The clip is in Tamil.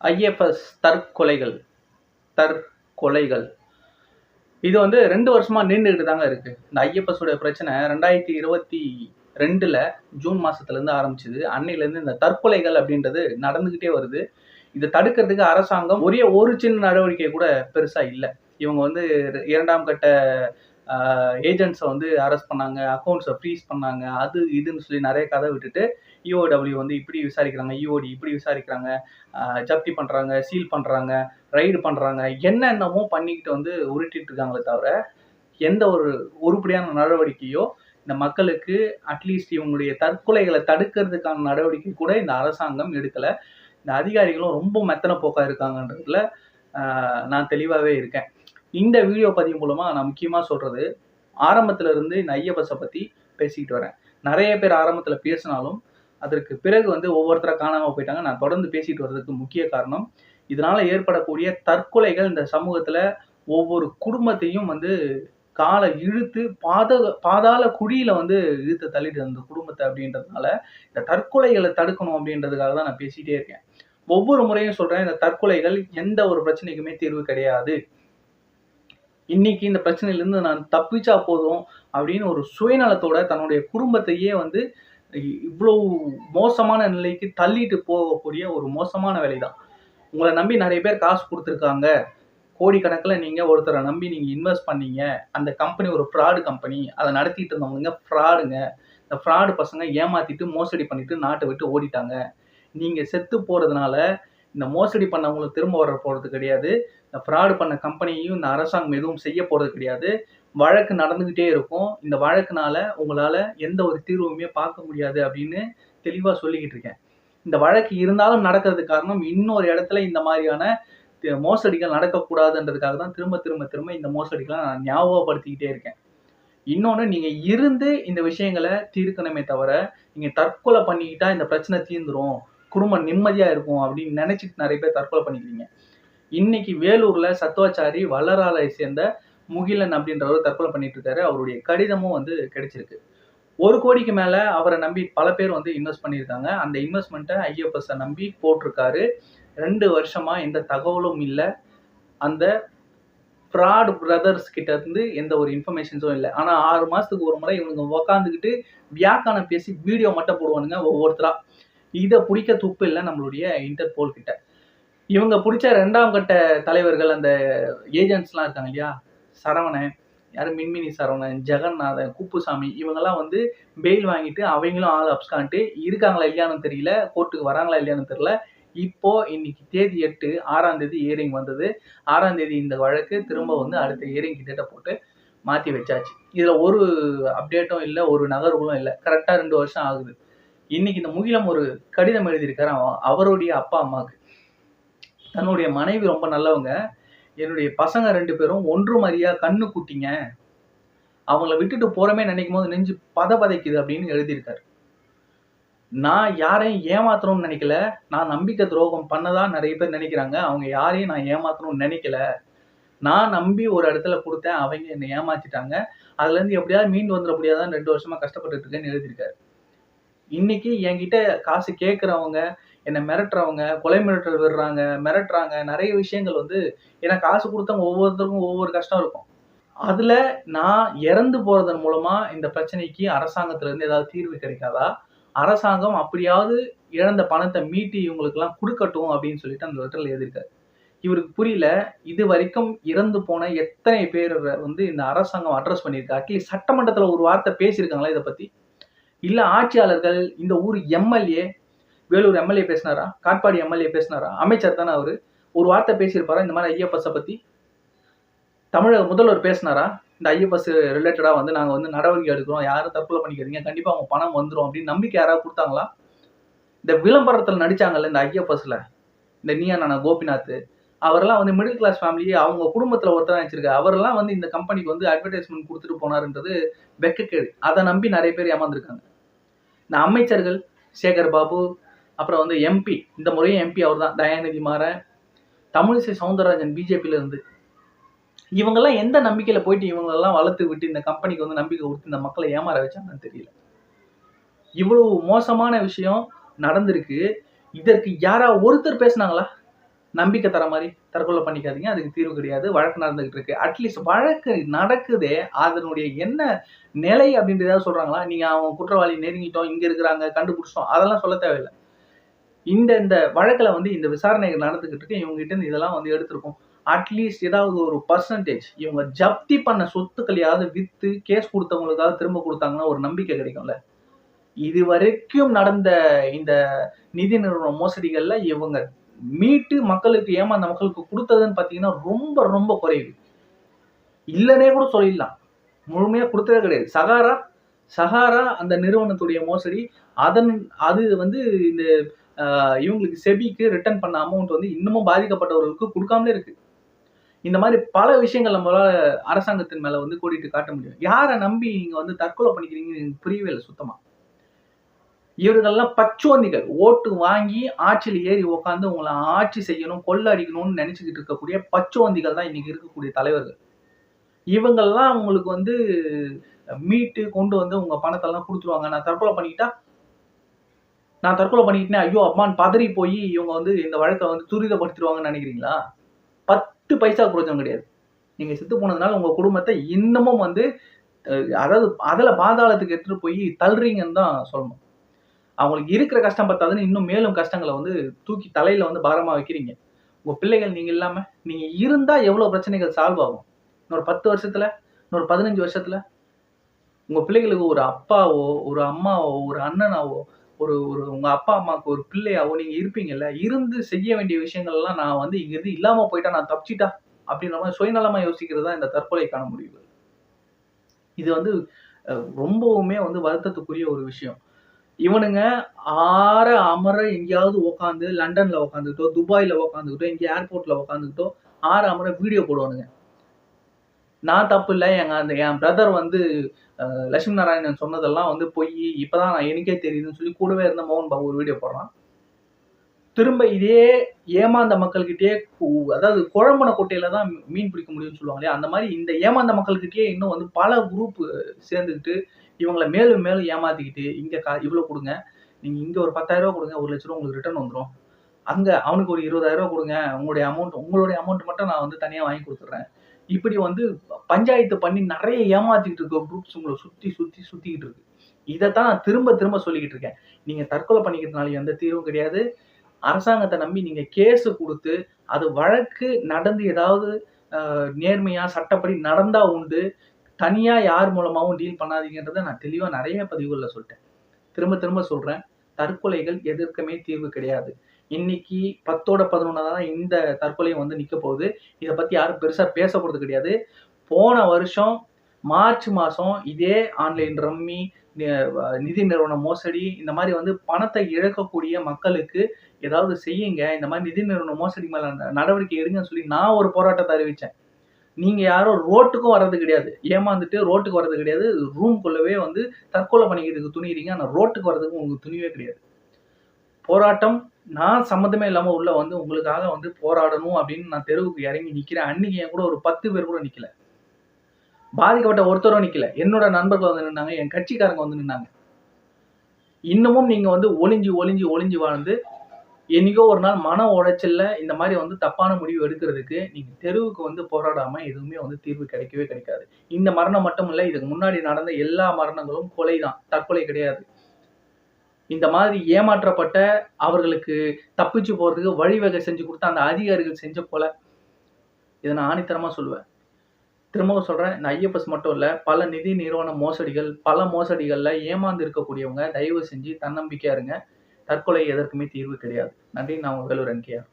ஐஎஃப்எஸ் தற்கொலைகள் தற்கொலைகள். இது வந்து ரெண்டு வருஷமாக நின்றுக்கிட்டு தாங்க இருக்குது இந்த ஐஎஃப்எஸ் உடைய பிரச்சனை ரெண்டாயிரத்தி இருபத்தி ரெண்டில் ஜூன் மாதத்துலேருந்து ஆரம்பிச்சது. அன்னையிலேருந்து இந்த தற்கொலைகள் அப்படின்றது நடந்துக்கிட்டே வருது. இதை தடுக்கிறதுக்கு அரசாங்கம் ஒரே ஒரு சின்ன நடவடிக்கை கூட பெருசாக இல்லை. இவங்க வந்து இரண்டாம் கட்ட ஏஜென்ட்ஸை வந்து அரெஸ்ட் பண்ணாங்க அக்கௌண்ட்ஸை ஃப்ரீஸ் பண்ணாங்க அது இதுன்னு சொல்லி நிறைய கதை விட்டுட்டு இஓடபிள்யூ வந்து இப்படி விசாரிக்கிறாங்க இஓடி இப்படி விசாரிக்கிறாங்க ஜப்தி பண்ணுறாங்க சீல் பண்ணுறாங்க ரைடு பண்ணுறாங்க என்னென்னமோ பண்ணிக்கிட்டு வந்து உருட்டிட்டு இருக்காங்களே தவிர எந்த ஒரு உருப்படியான நடவடிக்கையோ இந்த மக்களுக்கு அட்லீஸ்ட் இவங்களுடைய தற்கொலைகளை தடுக்கிறதுக்கான நடவடிக்கை கூட இந்த அரசாங்கம் எடுக்கலை. இந்த அதிகாரிகளும் ரொம்ப மெத்தனை போக்கா இருக்காங்கன்றதுல நான் தெளிவாகவே இருக்கேன். இந்த வீடியோ பதிவு மூலமாக நான் முக்கியமாக சொல்கிறது ஆரம்பத்துல இருந்து இந்த ஐயப்பஸை பற்றி பேசிக்கிட்டு வரேன். நிறைய பேர் ஆரம்பத்தில் பேசினாலும் அதற்கு பிறகு வந்து ஒவ்வொருத்தரை காணாமல் போயிட்டாங்க. நான் தொடர்ந்து பேசிட்டு வர்றதுக்கு முக்கிய காரணம் இதனால ஏற்படக்கூடிய தற்கொலைகள் இந்த சமூகத்தில் ஒவ்வொரு குடும்பத்தையும் வந்து காலை இழுத்து பாத பாதாள குழியில வந்து இழுத்து தள்ளிட்டு அந்த குடும்பத்தை அப்படின்றதுனால இந்த தற்கொலைகளை தடுக்கணும் அப்படின்றதுக்காக தான் நான் பேசிட்டே இருக்கேன். ஒவ்வொரு முறையும் சொல்றேன் இந்த தற்கொலைகள் எந்த ஒரு பிரச்சனைக்குமே தீர்வு கிடையாது. இன்னைக்கு இந்த பிரச்சனையிலேருந்து நான் தப்பிச்சா போதும் அப்படின்னு ஒரு சுயநலத்தோட தன்னுடைய குடும்பத்தையே வந்து இவ்வளோ மோசமான நிலைக்கு தள்ளிட்டு போகக்கூடிய ஒரு மோசமான வேலை தான் உங்களை நம்பி நிறைய பேர் காசு கொடுத்துருக்காங்க. கோடிக்கணக்கில் நீங்கள் ஒருத்தரை நம்பி நீங்கள் இன்வெஸ்ட் பண்ணீங்க. அந்த கம்பெனி ஒரு ஃப்ராடு கம்பெனி அதை நடத்திட்டு இருந்தவங்க ஃப்ராடுங்க இந்த ஃப்ராடு பசங்க ஏமாற்றிட்டு மோசடி பண்ணிட்டு நாட்டை விட்டு ஓடிட்டாங்க. நீங்கள் செத்து போகிறதுனால இந்த மோசடி பண்ணவங்களுக்கு திரும்ப வர போகிறது கிடையாது. இந்த ஃப்ராடு பண்ண கம்பெனியும் இந்த அரசாங்கம் எதுவும் செய்ய போகிறது கிடையாது. வழக்கு நடந்துக்கிட்டே இருக்கும். இந்த வழக்குனால உங்களால் எந்த ஒரு தீர்வுமே பார்க்க முடியாது அப்படின்னு தெளிவாக சொல்லிக்கிட்டு இருக்கேன். இந்த வழக்கு இருந்தாலும் நடக்கிறதுக்கு காரணம் இன்னொரு இடத்துல இந்த மாதிரியான மோசடிகள் நடக்கக்கூடாதுன்றதுக்காக தான் திரும்ப திரும்ப திரும்ப இந்த மோசடிகளை நான் ஞாபகப்படுத்திக்கிட்டே இருக்கேன். இன்னொன்று நீங்கள் இருந்து இந்த விஷயங்களை தீர்க்கணுமே தவிர நீங்கள் தற்கொலை பண்ணிக்கிட்டா இந்த பிரச்சனை தீர்ந்துரும். குடும்பம் நிம்மதியாக இருக்கும் அப்படின்னு நினச்சிட்டு நிறைய பேர் தற்கொலை பண்ணிக்கிறீங்க. இன்னைக்கு வேலூரில் சத்துவாச்சாரி வல்லராலை சேர்ந்த முகிலன் அப்படின்றவர் தற்கொலை பண்ணிட்டு இருக்காரு அவருடைய கடிதமும் வந்து கிடைச்சிருக்கு. ஒரு கோடிக்கு மேலே அவரை நம்பி பல பேர் வந்து இன்வெஸ்ட் பண்ணியிருக்காங்க. அந்த இன்வெஸ்ட்மெண்ட்டை ஐஎஃப்எஸ்ஸை நம்பி போட்டிருக்காரு. ரெண்டு வருஷமா எந்த தகவலும் இல்லை. அந்த ஃப்ராட் பிரதர்ஸ் கிட்ட இருந்து எந்த ஒரு இன்ஃபர்மேஷன்ஸும் இல்லை. ஆனால் ஆறு மாதத்துக்கு ஒரு முறை இவனுங்க உக்காந்துக்கிட்டு வியாக்கானம் பேசி வீடியோ மட்டும் போடுவானுங்க ஒவ்வொருத்தரா. இதை பிடிக்க துப்பு இல்லை நம்மளுடைய இன்டர்போல் கிட்ட. இவங்க பிடிச்ச ரெண்டாம் கட்ட தலைவர்கள் அந்த ஏஜென்ட்ஸ்லாம் இருக்காங்க இல்லையா? சரவணன் யார்? மின்மினி சரவணன் ஜெகநாதன் குப்புசாமி இவங்கெல்லாம் வந்து பெயில் வாங்கிட்டு அவங்களும் ஆள் அப்ஸ்கான்ட்டு இருக்காங்களா இல்லையான்னு தெரியல கோர்ட்டுக்கு வராங்களா இல்லையான்னு தெரியல. இப்போ இன்னைக்கு தேதி எட்டு ஆறாம் தேதி இயரிங் வந்தது. ஆறாம் தேதி இந்த வழக்கு திரும்ப வந்து அடுத்த இயரிங் கிட்ட போட்டு மாற்றி வச்சாச்சு. இதில் ஒரு அப்டேட்டும் இல்லை ஒரு நகர்வுகளும் இல்லை. கரெக்டாக ரெண்டு வருஷம் ஆகுது. இன்னைக்கு இந்த முகிலம் ஒரு கடிதம் எழுதியிருக்காரு அவருடைய அப்பா அம்மாவுக்கு தன்னுடைய மனைவி ரொம்ப நல்லவங்க. என்னுடைய பசங்க ரெண்டு பேரும் ஒன்று மாதிரியா கண்ணு குட்டிங்க. அவங்கள விட்டுட்டு போறமே நினைக்கும் போது நெஞ்சு பத பதைக்குது அப்படின்னு எழுதியிருக்காரு. நான் யாரையும் ஏமாத்தணும்னு நினைக்கல. நான் நம்பிக்கை துரோகம் பண்ணதா நிறைய பேர் நினைக்கிறாங்க. அவங்க யாரையும் நான் ஏமாத்தணும்னு நினைக்கல. நான் நம்பி ஒரு இடத்துல கொடுத்தேன். அவங்க என்னை ஏமாத்திட்டாங்க. அதுலேருந்து எப்படியாவது மீண்டு வந்துட முடியாதான் ரெண்டு வருஷமா கஷ்டப்பட்டுட்டு இருக்கேன்னு எழுதியிருக்காரு. இன்னைக்கு என்கிட்ட காசு கேட்குறவங்க என்னை மிரட்டுறவங்க கொலை மிரட்டல் விடுறாங்க மிரட்டுறாங்க நிறைய விஷயங்கள் வந்து ஏன்னா காசு கொடுத்தவங்க ஒவ்வொருத்தருக்கும் ஒவ்வொரு கஷ்டம் இருக்கும். அதுல நான் இறந்து போறதன் மூலமா இந்த பிரச்சனைக்கு அரசாங்கத்துல இருந்து ஏதாவது தீர்வு கிடைக்காதா? அரசாங்கம் அப்படியாவது இழந்த பணத்தை மீட்டி இவங்களுக்கெல்லாம் கொடுக்கட்டும் அப்படின்னு சொல்லிட்டு அந்த லெட்டர்ல எழுதியிருக்காரு. இவருக்கு புரியல இது வரைக்கும் இறந்து போன எத்தனை பேர் வந்து இந்த அரசாங்கம் அட்ரஸ் பண்ணியிருக்கு? அட்லீஸ்ட் சட்டமன்றத்தில் ஒரு வார்த்தை பேசியிருக்காங்களா இதை பத்தி? இல்ல ஆட்சியாளர்கள் இந்த ஊர் எம்எல்ஏ வேலூர் எம்எல்ஏ பேசினாரா? காட்பாடி எம்எல்ஏ பேசினாரா? அமைச்சர் தானே அவர்? ஒரு வார்த்தை பேசியிருப்பாரா? இந்த மாதிரி ஐஎஃப்எஸ்ஸை பற்றி தமிழக முதல்வர் பேசினாரா? இந்த ஐஎஃப்எஸ் ரிலேட்டடாக வந்து நாங்கள் வந்து நடவடிக்கை எடுக்கிறோம். யாரும் தற்கொலை பண்ணிக்கிறீங்க கண்டிப்பாக அவங்க பணம் வந்துரும் அப்படின்னு நம்பிக்கை யாராவது கொடுத்தாங்களா? இந்த விளம்பரத்தில் நடித்தாங்கல்ல இந்த ஐஎஃப்எஸ்ல இந்த நீயா நானா கோபிநாத். அவரெல்லாம் வந்து மிடில் கிளாஸ் ஃபேமிலி அவங்க குடும்பத்தில் ஒருத்தர் நினைச்சிருக்காரு அவரெல்லாம் வந்து இந்த கம்பெனிக்கு வந்து அட்வர்டைஸ்மெண்ட் கொடுத்துட்டு போனாருன்றது வெக்கக்கேடு. அதை நம்பி நிறைய பேர் ஏமாந்துருக்காங்க. இந்த அமைச்சர்கள் சேகர் பாபு அப்புறம் வந்து எம்பி இந்த முறையும் எம்பி அவர் தான் தயாநிதி மாறன் தமிழிசை சவுந்தரராஜன் பிஜேபியில இருந்து. இவங்கெல்லாம் எந்த நம்பிக்கையில போயிட்டு இவங்களெல்லாம் வளர்த்து விட்டு இந்த கம்பெனிக்கு வந்து நம்பிக்கை கொடுத்து இந்த மக்களை ஏமாற வச்சாங்கன்னு தெரியல. இவ்வளவு மோசமான விஷயம் நடந்திருக்கு. இதற்கு யாரா ஒருத்தர் பேசுனாங்களா? நம்பிக்கை தர மாதிரி தற்கொலை பண்ணிக்காதீங்க அதுக்கு தீர்வு கிடையாது வழக்கு நடந்துகிட்டு இருக்கு. அட்லீஸ்ட் வழக்கு நடக்குதே அதனுடைய என்ன நிலை அப்படின்றத சொல்றாங்களா? நீங்க அவங்க குற்றவாளி நெருங்கிட்டோம் இங்க இருக்கிறாங்க கண்டுபிடிச்சோம் அதெல்லாம் சொல்ல தேவையில்லை. இந்த இந்த வழக்கில் வந்து இந்த விசாரணைகள் நடந்துக்கிட்டு இருக்கு. இவங்க கிட்ட இருந்து இதெல்லாம் வந்து எடுத்திருக்கோம். அட்லீஸ்ட் ஏதாவது ஒரு பர்சன்டேஜ் இவங்க ஜப்தி பண்ண சொத்துக்களையாவது விற்று கேஸ் கொடுத்தவங்களுக்காவது திரும்ப கொடுத்தாங்கன்னா ஒரு நம்பிக்கை கிடைக்கும்ல. இது வரைக்கும் நடந்த இந்த நிதி நிறுவன மோசடிகள்ல இவங்க மீட்டு மக்களுக்கு ஏமாந்த மக்களுக்கு கொடுத்ததுன்னு பார்த்தீங்கன்னா ரொம்ப ரொம்ப குறைவு. இல்லைன்னே கூட சொல்லிடலாம். முழுமையாக கொடுத்ததே கிடையாது. சகாரா சகாரா அந்த நிறுவனத்துடைய மோசடி. அதன் அது வந்து இந்த இவங்களுக்கு செபிக்கு ரிட்டர்ன் பண்ண அமௌண்ட் வந்து இன்னமும் பாதிக்கப்பட்டவர்களுக்கு கொடுக்காமலே இருக்கு. இந்த மாதிரி பல விஷயங்கள் நம்மளால அரசாங்கத்தின் மேல வந்து கூட்டிட்டு காட்ட முடியும். யாரை நம்பி நீங்க வந்து தற்கொலை பண்ணிக்கிறீங்கன்னு எனக்கு புரியவே இல்லை சுத்தமா. இவர்கள்லாம் பச்சோந்திகள் ஓட்டு வாங்கி ஆட்சியில் ஏறி உட்காந்து உங்களை ஆட்சி செய்யணும் கொள்ள அடிக்கணும்னு நினைச்சுக்கிட்டு இருக்கக்கூடிய பச்சோந்திகள் தான் இன்னைக்கு இருக்கக்கூடிய தலைவர்கள். இவங்கெல்லாம் உங்களுக்கு வந்து மீட்டு கொண்டு வந்து உங்க பணத்தெல்லாம் கொடுத்துருவாங்க. நான் தற்கொலை பண்ணிக்கிட்டா நான் தற்கொலை பண்ணிக்கிட்டேன் ஐயோ அம்மான்னு பதறி போய் இவங்க வந்து இந்த வழக்கை வந்து துரிதப்படுத்திடுவாங்கன்னு நினைக்கிறீங்களா? பத்து பைசா பிரோஜனம் கிடையாது. நீங்க செத்து போனதுனால உங்க குடும்பத்தை இன்னமும் வந்து அதாவது அதில் பாதாளத்துக்கு எடுத்துகிட்டு போய் தள்ளுறீங்கன்னு தான் சொல்லணும். அவங்களுக்கு இருக்கிற கஷ்டம் பத்தாதுன்னு இன்னும் மேலும் கஷ்டங்களை வந்து தூக்கி தலையில வந்து பாரமாக வைக்கிறீங்க. உங்க பிள்ளைகள் நீங்க இல்லாம நீங்க இருந்தா எவ்வளோ பிரச்சனைகள் சால்வ் ஆகும்? இன்னொரு பத்து வருஷத்துல இன்னொரு பதினஞ்சு வருஷத்துல உங்க பிள்ளைகளுக்கு ஒரு அப்பாவோ ஒரு அம்மாவோ ஒரு அண்ணனாவோ ஒரு ஒரு உங்க அப்பா அம்மாவுக்கு ஒரு பிள்ளையாவோ நீங்க இருப்பீங்கல்ல இருந்து செய்ய வேண்டிய விஷயங்கள் எல்லாம் நான் வந்து இங்க இருந்து இல்லாம போயிட்டா நான் தப்பிச்சிட்டா? அப்படின்ற மாதிரி சுயநலமா யோசிக்கிறது தான் இந்த தற்கொலைக்கான முடிவு. இது வந்து ரொம்பவுமே வந்து வருத்தத்துக்குரிய ஒரு விஷயம். இவனுங்க ஆற அமர எங்கேயாவது உட்காந்து லண்டன்ல உக்காந்துக்கிட்டோ துபாயில உக்காந்துக்கிட்டோ இங்கே ஏர்போர்ட்ல உக்காந்துக்கிட்டோ ஆற அமர வீடியோ போடுவானுங்க. நான் தப்பு இல்லை எங்க அந்த என் பிரதர் வந்து லட்சுமி நாராயணன் சொன்னதெல்லாம் வந்து பொய். இப்பதான் நான் எனக்கே தெரியுதுன்னு சொல்லி கூடவே இருந்த மோகன் பாபு ஒரு வீடியோ போடுறான். திரும்ப இதே ஏமாந்த மக்கள்கிட்டயே அதாவது குழம்புன கொட்டையில தான் மீன் பிடிக்க முடியும்னு சொல்லுவாங்க இல்லையா? அந்த மாதிரி இந்த ஏமாந்த மக்கள்கிட்டயே இன்னும் வந்து பல குரூப் சேர்ந்துக்கிட்டு இவங்களை மேலும் மேலும் ஏமாத்திக்கிட்டு இங்க கா இவ்வளவு கொடுங்க. நீங்க இங்க ஒரு பத்தாயிரம் ரூபா கொடுங்க ஒரு லட்ச ரூபா உங்களுக்கு ரிட்டர்ன் வந்துடும் அங்க அவனுக்கு ஒரு இருபதாயிரம் ரூபா கொடுங்க. உங்களுடைய அமௌண்ட் உங்களுடைய அமௌண்ட் மட்டும் நான் வந்து தனியா வாங்கி கொடுத்துட்றேன். இப்படி வந்து பஞ்சாயத்து பண்ணி நிறைய ஏமாத்திக்கிட்டு இருக்க குரூப்ஸ் உங்களை சுற்றி சுற்றி சுற்றிக்கிட்டு இருக்கு. இதைத்தான் நான் திரும்ப திரும்ப சொல்லிக்கிட்டு இருக்கேன். நீங்கள் தற்கொலை பண்ணிக்கிறதுனால எந்த தீர்வும் கிடையாது. அரசாங்கத்தை நம்பி நீங்கள் கேஸு கொடுத்து அது வழக்கு நடந்து ஏதாவது நேர்மையாக சட்டப்படி நடந்தால் உண்டு. தனியாக யார் மூலமாகவும் டீல் பண்ணாதீங்கன்றதை நான் தெளிவாக நிறைய பதிவுகளில் சொல்லிட்டேன். திரும்ப திரும்ப சொல்கிறேன் தற்கொலைகள் எதற்குமே தீர்வு கிடையாது. இன்னைக்கு பத்தோட பதினொன்னா தான் இந்த தற்கொலையும் வந்து நிற்க போகுது. இதை பற்றி யாரும் பெருசாக பேச போகிறது கிடையாது. போன வருஷம் மார்ச் மாதம் இதே ஆன்லைன் ரம்மி நிதி நிறுவன மோசடி இந்த மாதிரி வந்து பணத்தை இழக்கக்கூடிய மக்களுக்கு ஏதாவது செய்யுங்க. இந்த மாதிரி நிதி நிறுவன மோசடி மேலே நடவடிக்கை எடுங்கன்னு சொல்லி நான் ஒரு போராட்டத்தை அறிவித்தேன் நீங்கள் யாரும் ரோட்டுக்கும் வர்றது கிடையாது. ஏமாந்துட்டு ரோட்டுக்கு வர்றது கிடையாது. ரூம்குள்ளவே வந்து தற்கொலை பண்ணிக்கிறதுக்கு துணிகிறீங்க ஆனால் ரோட்டுக்கு வர்றதுக்கு உங்களுக்கு துணிவே கிடையாது. போராட்டம் நான் சம்மந்தமே இல்லாமல் உள்ள வந்து உங்களுக்காக வந்து போராடணும் அப்படின்னு நான் தெருவுக்கு இறங்கி நிற்கிறேன் அன்னைக்கு என் கூட ஒரு பத்து பேர் கூட நிற்கல பாதிக்கப்பட்ட ஒருத்தரும் நிற்கல என்னோட நண்பர்கள் வந்து நின்னாங்க என் கட்சிக்காரங்க வந்து நின்னாங்க. இன்னமும் நீங்கள் வந்து ஒளிஞ்சு ஒளிஞ்சு ஒளிஞ்சு வாழ்ந்து என்னைக்கோ ஒரு நாள் மன உளைச்சல்ல இந்த மாதிரி வந்து தப்பான முடிவு எடுக்கிறதுக்கு நீங்கள் தெருவுக்கு வந்து போராடாமல் எதுவுமே வந்து தீர்வு கிடைக்கவே கிடைக்காது. இந்த மரணம் மட்டும் இல்லை இதுக்கு முன்னாடி நடந்த எல்லா மரணங்களும் கொலை தான் தற்கொலை கிடையாது. இந்த மாதிரி ஏமாற்றப்பட்ட அவர்களுக்கு தப்பிச்சு போறதுக்கு வழிவகை செஞ்சு கொடுத்த அந்த அதிகாரிகள் செஞ்ச போல இதை நான் ஆணித்தரமா சொல்லுவேன். திரும்பவும் சொல்றேன் இந்த ஐஎஃப்எஸ் மட்டும் இல்ல பல நிதி நிறுவன மோசடிகள் பல மோசடிகள்ல ஏமாந்து இருக்கக்கூடியவங்க தயவு செஞ்சு தன்னம்பிக்கையா இருங்க. தற்கொலை எதற்குமே தீர்வு கிடையாது. நன்றி நான் உங்கள் வேலூர் என்கேஆர்